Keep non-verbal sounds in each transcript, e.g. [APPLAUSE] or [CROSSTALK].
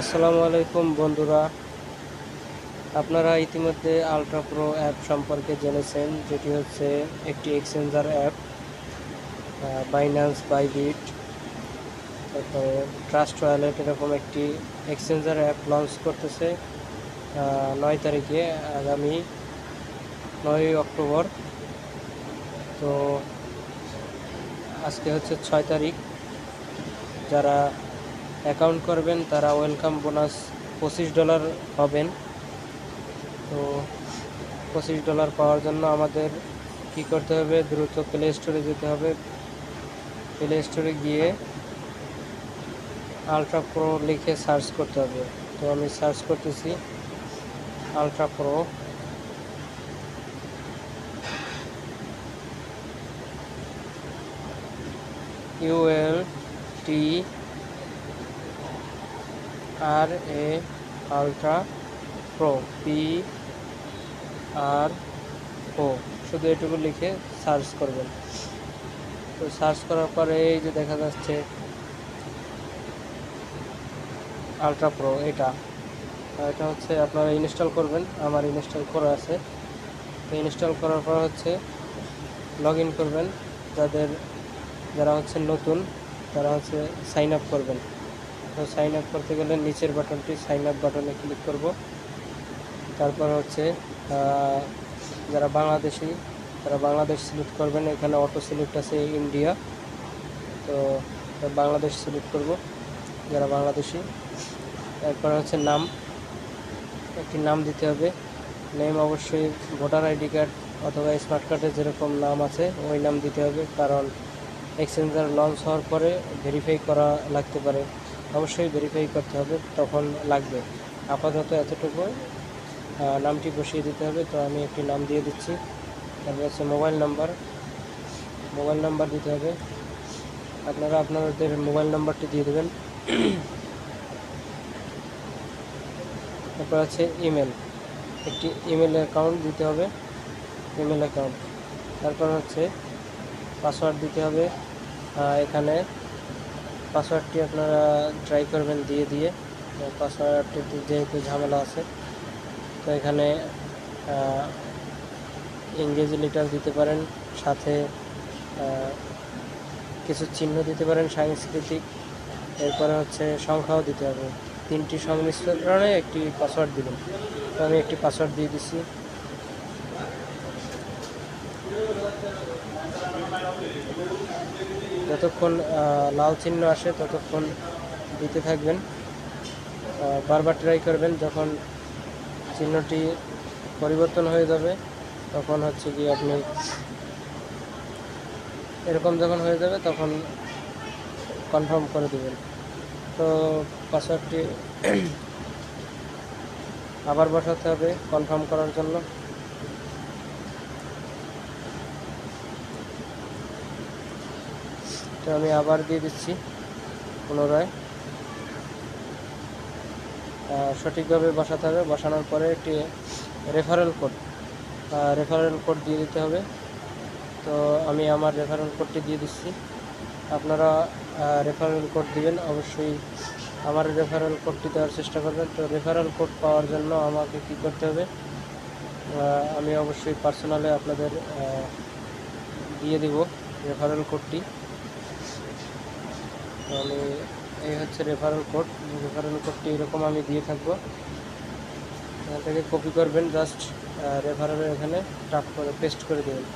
আসসালামু আলাইকুম বন্ধুরা। আপনারা ইতিমধ্যে আলট্রা প্রো অ্যাপ সম্পর্কে জেনেছেন, যেটি হচ্ছে একটি এক্সচেঞ্জার অ্যাপ বাইন্যান্স বাইবিট তারপরে ট্রাস্ট ওয়ালেট এরকম একটি এক্সচেঞ্জার অ্যাপ লঞ্চ করতেছে নয় তারিখে, আগামী নয় অক্টোবর। তো আজকে হচ্ছে ছয় তারিখ। যারা অ্যাকাউন্ট করবেন, তারা ওয়েলকাম বোনাস পঁচিশ ডলার পাবেন। তো পঁচিশ ডলার পাওয়ার জন্য আমাদের কি করতে হবে? দ্রুত প্লে স্টোরে যেতে হবে। প্লে স্টোরে গিয়ে আলট্রা প্রো লিখে সার্চ করতে হবে। তো আমি সার্চ করতেছি ultra pro UL T R A ultra pro P R O শুধু এটুকু লিখে সার্চ করবেন। তো সার্চ করার পরে এই যে দেখা যাচ্ছে আলট্রা প্রো এটা। এটা হচ্ছে আপনারা ইনস্টল করবেন, আমার ইনস্টল করা আছে। তো ইনস্টল করার পর হচ্ছে লগ করবেন, যাদের, যারা হচ্ছে নতুন, তারা হচ্ছে সাইন আপ করবেন। তো সাইন আপ করতে গেলে নিচের বাটনটি সাইন আপ বাটনে ক্লিক করব। তারপর হচ্ছে যারা বাংলাদেশি, তারা বাংলাদেশ সিলেক্ট করবেন। এখানে অটো সিলেক্ট আছে ইন্ডিয়া তো বাংলাদেশ সিলেক্ট করব, যারা বাংলাদেশি। এরপর হচ্ছে নাম, একটি নাম দিতে হবে। নেম অবশ্যই ভোটার আইডি কার্ড অথবা স্মার্ট কার্ডে যেরকম নাম আছে, ওই নাম দিতে হবে। কারণ এক্সচেঞ্জার লঞ্চ হওয়ার পরে ভেরিফাই করা লাগতে পারে। অবশ্যই ভেরিফাই করতে হবে, তখন লাগবে। আপাতত এতটুকু। নামটি বসিয়ে দিতে হবে, তো আমি একটি নাম দিয়ে দিচ্ছি। তারপর হচ্ছে মোবাইল নাম্বার মোবাইল নাম্বার দিতে হবে। আপনারা আপনাদের মোবাইল নাম্বারটি দিয়ে দেবেন। তারপর আছে ইমেল একটি ইমেল অ্যাকাউন্ট দিতে হবে। ইমেল অ্যাকাউন্ট তারপর হচ্ছে পাসওয়ার্ড দিতে হবে। এখানে পাসওয়ার্ডটি আপনারা ট্রাই করবেন দিয়ে দিয়ে। পাসওয়ার্ডটি যেহেতু ঝামেলা আছে। তো এখানে ইংরেজি লেটার দিতে পারেন, সাথে কিছু চিহ্ন দিতে পারেন সাংস্কৃতিক। এরপরে হচ্ছে সংখ্যাও দিতে হবে। তিনটি সংমিশ্রণে একটি পাসওয়ার্ড দিবেন তো আমি একটি পাসওয়ার্ড দিয়ে দিচ্ছি। যতক্ষণ লাল চিহ্ন আসে ততক্ষণ দিতে থাকবেন। বারবার ট্রাই করবেন, যখন চিহ্নটি পরিবর্তন হয়ে যাবে, তখন হচ্ছে কি আপনি এরকম যখন হয়ে যাবে, তখন কনফার্ম করে দেবেন। তো পাসওয়ার্ডটি [CLEARS THROAT] আবার বসাতে হবে কনফার্ম করার জন্য। তো আমি আবার দিয়ে দিচ্ছি পুনরায়। সঠিকভাবে বসাতে হবে। বসানোর পরে একটি রেফারেল কোড রেফারেল কোড দিয়ে দিতে হবে। তো আমি আমার রেফারেল কোডটি দিয়ে দিচ্ছি। আপনারা রেফারেল কোড দিবেন, অবশ্যই আমার রেফারেল কোডটি দেওয়ার চেষ্টা করবেন। তো রেফারেল কোড পাওয়ার জন্য আমাকে কি করতে হবে? আমি অবশ্যই পার্সোনালে আপনাদের দিয়ে দিব রেফারেল কোডটি তো আমি এই হচ্ছে রেফারেল কোড রেফারেল কোডটি এরকম আমি দিয়ে থাকব। এখান থেকে কপি করবেন জাস্ট রেফারেলের এখানে টাপ করে পেস্ট করে দেবেন।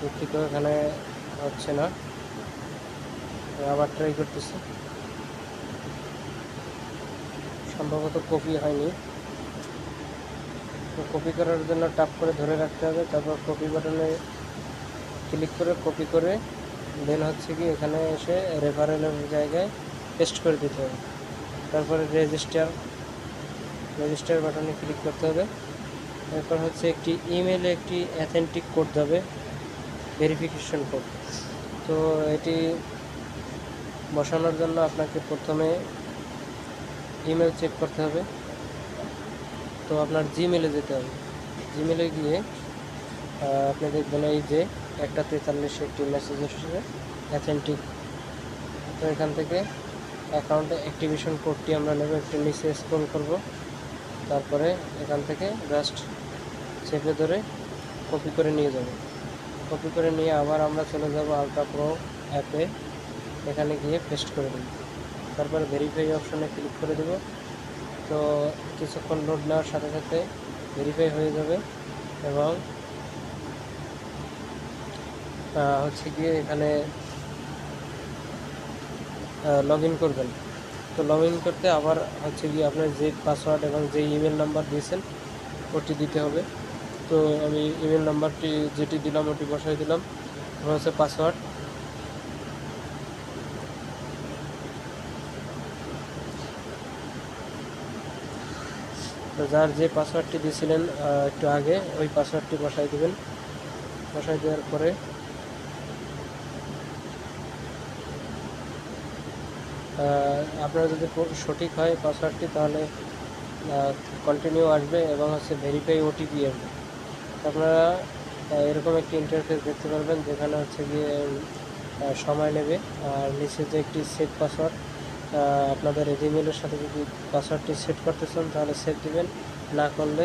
দুঃখিত, এখানে হচ্ছে না। আবার ট্রাই করতেছি। সম্ভবত কপি হয়নি। তো কপি করার জন্য টাপ করে ধরে রাখতে হবে। তারপর কপি বাটনে ক্লিক করে কপি করে দেন হচ্ছে কি, এখানে এসে রেফারেলের জায়গায় পেস্ট করে দিতে হবে। তারপরে রেজিস্টার রেজিস্টার বাটনে ক্লিক করতে হবে। এরপর হচ্ছে একটি ইমেলে একটি অ্যাথেন্টিক কোড দেবে ভেরিফিকেশন কোড তো এটি বসানোর জন্য আপনাকে প্রথমে ইমেল চেক করতে হবে। তো আপনার জিমেলে যেতে হবে। জিমেলে গিয়ে আপনি দেখবেন এই যে একটা তেতাল্লিশে, একটি মেসেজ এসেছে অ্যাথেন্টিক তো এখান থেকে অ্যাকাউন্টে অ্যাক্টিভেশন কোডটি আমরা নেব, একটু নিচে স্ক্রল করব। তারপরে এখান থেকে জাস্ট চেপে ধরে কপি করে নিয়ে যাব। কপি করে নিয়ে আবার আমরা চলে যাব আলট্রা প্রো অ্যাপে এখানে গিয়ে পেস্ট করে দেব তারপরে ভেরিফাই অপশনে ক্লিক করে দেব। তো কিছুক্ষণ লোড নেওয়ার সাথে সাথে ভেরিফাই হয়ে যাবে এবং হচ্ছে গিয়ে এখানে লগ ইন করবেন। তো লগ ইন করতে আবার হচ্ছে গিয়ে আপনার যে পাসওয়ার্ড এবং যে ইমেল নাম্বার দিয়েছেন, ওটি দিতে হবে। তো আমি ইমেল নাম্বারটি যেটি দিলাম, ওটি বসাই দিলাম। হচ্ছে পাসওয়ার্ড তো যার যে পাসওয়ার্ডটি দিয়েছিলেন একটু আগে, ওই পাসওয়ার্ডটি বসাই দেবেন। বসাই দেওয়ার পরে আপনার যদি সঠিক হয় পাসওয়ার্ডটি তাহলে কন্টিনিউ আসবে এবং হচ্ছে ভেরিফাই ওটিপি আসবে। আপনারা এরকম একটি ইন্টারফেস দেখতে পারবেন, যেখানে হচ্ছে গিয়ে সময় নেবে। আর নিচে যে একটি সেট পাসওয়ার্ড আপনাদের জিমেলের সাথে যদি পাসওয়ার্ডটি সেট করতে চান, তাহলে সেট দিবেন। না করলে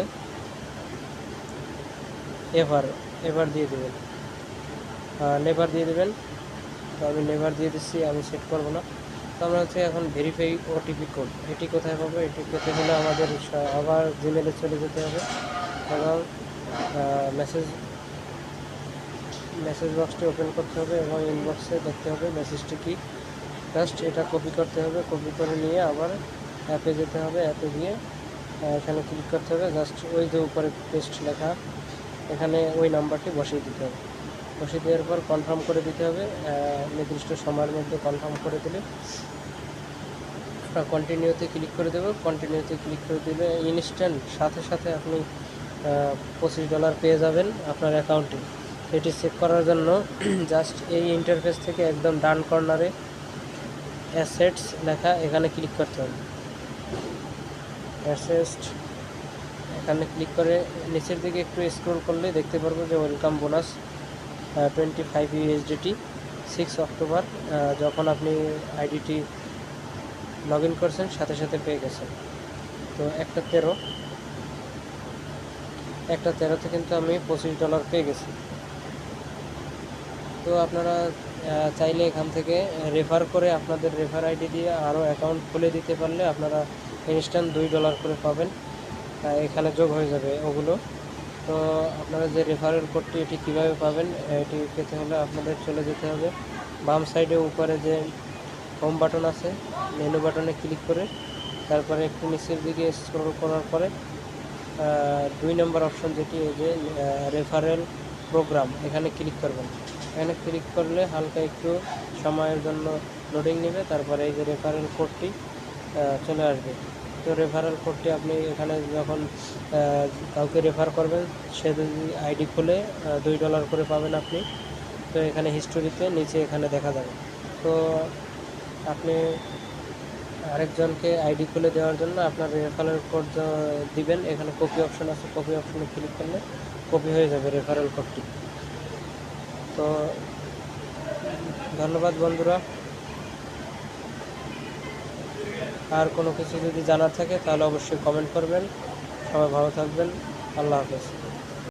এভার এভার দিয়ে দেবেন। নেভার দিয়ে দেবেন। তো আমি নেভার দিয়ে দিচ্ছি, আমি সেট করব না। তো আমরা হচ্ছে এখন ভেরিফাই ওটিপি কোড এটি কোথায় পাবো? এটি পেতে হলে আমাদের আবার জিমেলে চলে যেতে হবে। এবং মেসেজ মেসেজ বক্সটি ওপেন করতে হবে এবং ইনবক্সে দেখতে হবে মেসেজটি কি। জাস্ট এটা কপি করতে হবে কপি করে নিয়ে আবার অ্যাপে যেতে হবে। অ্যাপে গিয়ে এখানে ক্লিক করতে হবে। জাস্ট ওই যে উপরে পেস্ট লেখা, এখানে ওই নাম্বারটি বসিয়ে দিতে হবে। বসিয়ে দেওয়ার পর কনফার্ম করে দিতে হবে নির্দিষ্ট সময়ের মধ্যে কনফার্ম করে দিলে কন্টিনিউতে ক্লিক করে দেবো। কন্টিনিউতে ক্লিক করে দিলে ইনস্ট্যান্ট সাথে সাথে আপনি পঁচিশ ডলার পেয়ে যাবেন আপনার অ্যাকাউন্টে এটি চেক করার জন্য [CLEARS THROAT] জাস্ট এই ইন্টারফেস থেকে একদম ডান কর্নারে অ্যাসেটস লেখা এখানে ক্লিক করতে হবে। অ্যাসেস্ট এখানে ক্লিক করে নিচের দিকে একটু স্ক্রল করলে দেখতে পারব যে welcome bonus twenty five USDT six October যখন আপনি আইডিটি লগ ইন করছেন, সাথে সাথে পেয়ে গেছেন। তো একটা তেরো, একটা তেরোতে কিন্তু আমি পঁচিশ ডলার পেয়ে গেছি। তো আপনারা চাইলে এখান থেকে রেফার করে আপনাদের রেফার আইডি দিয়ে আরও অ্যাকাউন্ট খুলে দিতে পারলে আপনারা ইনস্ট্যান্ট দুই ডলার করে পাবেন। এখানে যোগ হয়ে যাবে ওগুলো। তো আপনারা যে রেফারেল কোডটি এটি কীভাবে পাবেন, এটি পেতে হলে আপনাদের চলে যেতে হবে। বাম সাইডে উপরে যে হোম বাটন আছে মেনু বাটনে ক্লিক করে, তারপরে একটু নিচের দিকে স্ক্রল করার পরে দুই নম্বর অপশন যেটি যে রেফারেল প্রোগ্রাম এখানে ক্লিক করবেন। এখানে ক্লিক করলে হালকা একটু সময়ের জন্য লোডিং নেবে, তারপরে এই যে রেফারেল কোডটি চলে আসবে। তো রেফারেল কোডটি আপনি এখানে যখন কাউকে রেফার করবেন, সে যদি আইডি খুলে দুই ডলার করে পাবেন আপনি। তো এখানে হিস্টোরিতে নিচে এখানে দেখা যাবে। তো আপনি আরেকজনকে আইডি খুলে দেওয়ার জন্য আপনার রেফারেল কোড দিবেন। এখানে কপি অপশন আছে কপি অপশনে ক্লিক করলে কপি হয়ে যাবে রেফারেল কোডটি তো ধন্যবাদ বন্ধুরা। আর কোনো কিছু যদি জানার থাকে, তাহলে অবশ্যই কমেন্ট করবেন। সবাই ভালো থাকবেন। আল্লাহ হাফেজ।